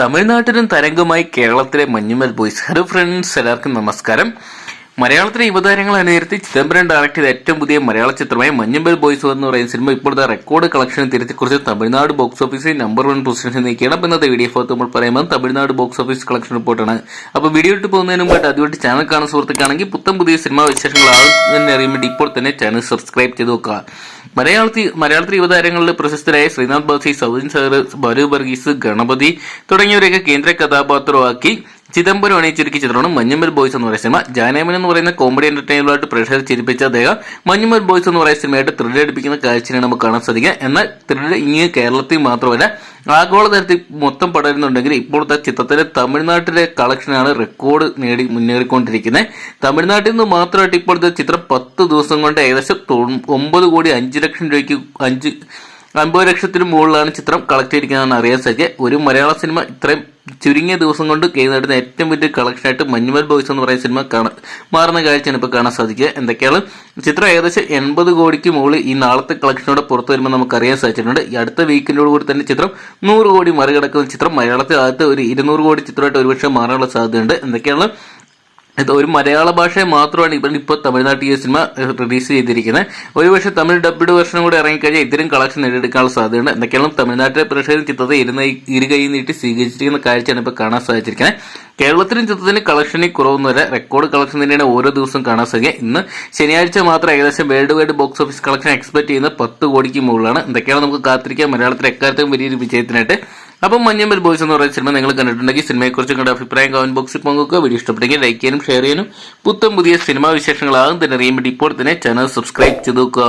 തമിഴ്നാട്ടിലും തരംഗമായി കേരളത്തിലെ Manjummel boys. Hello friends എല്ലാവർക്കും നമസ്കാരം. മലയാളത്തിലെ യുവതാരങ്ങൾ അനുകരിച്ച് ചിദംബരം ഡയറക്ട് ചെയ്ത ഏറ്റവും പുതിയ മലയാള ചിത്രമായ മഞ്ഞമ്പൽ ബോയ്സ് എന്ന് പറയുന്ന സിനിമ ഇപ്പോഴത്തെ റെക്കോർഡ് കളക്ഷൻ തിരുത്തിക്കുറിച്ച് തമിഴ്നാട് ബോക്സ് ഓഫീസിൽ നമ്പർ വൺ പൊസിഷനിൽ നിൽക്കുകയാണ്. അപ്പോൾ ഇന്നത്തെ വീഡിയോ ഫോർത്ത് നമ്മൾ പറയുമ്പോൾ തമിഴ്നാട് ബോക്സ് ഓഫീസ് കളക്ഷൻ റിപ്പോർട്ടാണ് അപ്പോൾ വീഡിയോ ഇട്ട് പോകുന്നതിന് മുമ്പായിട്ട് അതുകൊണ്ട് ചാനൽ കാണുന്ന സുഹൃത്തുക്കാണെങ്കിൽ പുത്തൻ പുതിയ സിനിമാ വിശേഷങ്ങൾ തന്നെ അറിയാൻ വേണ്ടി ഇപ്പോൾ തന്നെ ചാനൽ സബ്സ്ക്രൈബ് ചെയ്ത് നോക്കുക. മലയാളത്തിൽ മലയാളത്തിലെ യുവതാരങ്ങളിൽ പ്രശസ്തരായ ശ്രീനാഥ് ബാസി സൗദിൻ സാഗർ ബാലു വർഗീസ് ഗണപതി തുടങ്ങിയവരെയൊക്കെ കേന്ദ്ര കഥാപാത്രമാക്കി. ചിദംബരം അണിയിച്ചൊരുക്കിയ ചിത്രമാണ് മഞ്ഞുമൽ ബോയ്സ് എന്ന് പറയുന്ന സിനിമ. ജാനേമൻ എന്ന് പറയുന്ന കോമഡി എന്റർടൈനറായിട്ട് പ്രേക്ഷകർ ചിരിപ്പിച്ച അദ്ദേഹം മഞ്ഞുമൽ ബോയ്സ് എന്ന് പറയുന്ന സിനിമയായിട്ട് ത്രില്ല് അടിപ്പിക്കുന്ന കാഴ്ചയാണ് നമുക്ക് കാണാൻ സാധിക്കുക. എന്നാൽ ത്രില്ല് ഇങ്ങനെ കേരളത്തിൽ മാത്രമല്ല ആഗോളതലത്തിൽ മൊത്തം പടരുന്നുണ്ടെങ്കിൽ ഇപ്പോഴത്തെ ചിത്രത്തിലെ തമിഴ്നാട്ടിലെ കളക്ഷനാണ് റെക്കോർഡ് നേടി മുന്നേറിക്കൊണ്ടിരിക്കുന്നത്. തമിഴ്നാട്ടിൽ നിന്ന് മാത്രമായിട്ട് ഇപ്പോഴത്തെ ചിത്രം പത്ത് ദിവസം കൊണ്ട് ഏകദേശം ഒമ്പത് കോടി അഞ്ച് ലക്ഷം രൂപയ്ക്ക് അഞ്ച് അമ്പത് ലക്ഷത്തിന് മുകളിലാണ് ചിത്രം കളക്ട് ചെയ്തിരിക്കുന്നതെന്ന് അറിയാൻ സാധിക്കുക. ഒരു മലയാള സിനിമ ഇത്രയും ചുരുങ്ങിയ ദിവസം കൊണ്ട് കൈനേടുന്ന ഏറ്റവും വലിയ കളക്ഷനായിട്ട് മഞ്ഞുമൽ ബോയ്സ് എന്ന് പറയുന്ന സിനിമ കാണാൻ മാറുന്ന കാഴ്ചയാണ് ഇപ്പോൾ കാണാൻ സാധിക്കുക. എന്തൊക്കെയാണ്? ചിത്രം ഏകദേശം എൺപത് കോടിക്ക് മുകളിൽ ഈ നാളത്തെ കളക്ഷനോടെ പുറത്തു വരുമ്പോൾ നമുക്ക് അറിയാൻ സാധിച്ചിട്ടുണ്ട്. ഈ അടുത്ത വീക്കിനോട് കൂടി തന്നെ ചിത്രം നൂറ് കോടി മറികടക്കുന്ന ചിത്രം മലയാളത്തിൽ ആദ്യത്തെ ഒരു ഇരുന്നൂറ് കോടി ചിത്രമായിട്ട് ഒരുപക്ഷെ മാറാനുള്ള സാധ്യതയുണ്ട്. എന്തൊക്കെയാണ്? ഒരു മലയാള ഭാഷയെ മാത്രമാണ് ഇവർ ഇപ്പോൾ തമിഴ്നാട്ടിൽ ഈ സിനിമ റിലീസ് ചെയ്തിരിക്കുന്നത്. ഒരുപക്ഷെ തമിഴ് ഡബ്ഡ് വെർഷൻ കൂടെ ഇറങ്ങിക്കഴിഞ്ഞാൽ ഇത്തരം കളക്ഷൻ നേടിയെടുക്കാനുള്ള സാധ്യതയുണ്ട്. എന്തൊക്കെയാണ് തമിഴ്നാട്ടിലെ പ്രേക്ഷകരും ചിത്രത്തെ ഇരുന്ന ഇരു കൈ നീട്ടി സ്വീകരിച്ചിരിക്കുന്ന കാഴ്ചയാണ് ഇപ്പോൾ കാണാൻ സാധിച്ചിരിക്കുന്നത്. കേരളത്തിലും ചിത്രത്തിന് കളക്ഷനിൽ കുറവൊന്നുമില്ല റെക്കോർഡ് കളക്ഷൻ തന്നെയാണ് ഓരോ ദിവസവും കാണാൻ സാധിക്കുക. ഇന്ന് ശനിയാഴ്ച മാത്രം ഏകദേശം world wide box office collection expect ചെയ്യുന്ന പത്ത് കോടിക്ക് മുകളിലാണ്. എന്തൊക്കെയാണ് നമുക്ക് കാത്തിരിക്കുക മലയാളത്തിലെ എക്കാലത്തും വലിയൊരു വിജയത്തിനായിട്ട് അപ്പം മഞ്ഞമ്പൽ ബോയ്സ് എന്ന് പറയുന്ന സിനിമ നിങ്ങൾ കണ്ടിട്ടുണ്ടെങ്കിൽ സിനിമയെക്കുറിച്ച് നിങ്ങളുടെ അഭിപ്രായം കമന്റ് ബോക്സിൽ പങ്കുവെക്കുക. വീഡിയോ ഇഷ്ടപ്പെട്ടെങ്കിൽ ലൈക്ക് ചെയ്യാനും ഷെയർ ചെയ്യാനും പുത്തം പുതിയ സിനിമാ വിശേഷങ്ങൾ ആകും തന്നെ അറിയാൻ വേണ്ടി ഇപ്പോൾ തന്നെ ചാനൽ സബ്സ്ക്രൈബ് ചെയ്ത് നോക്കുക.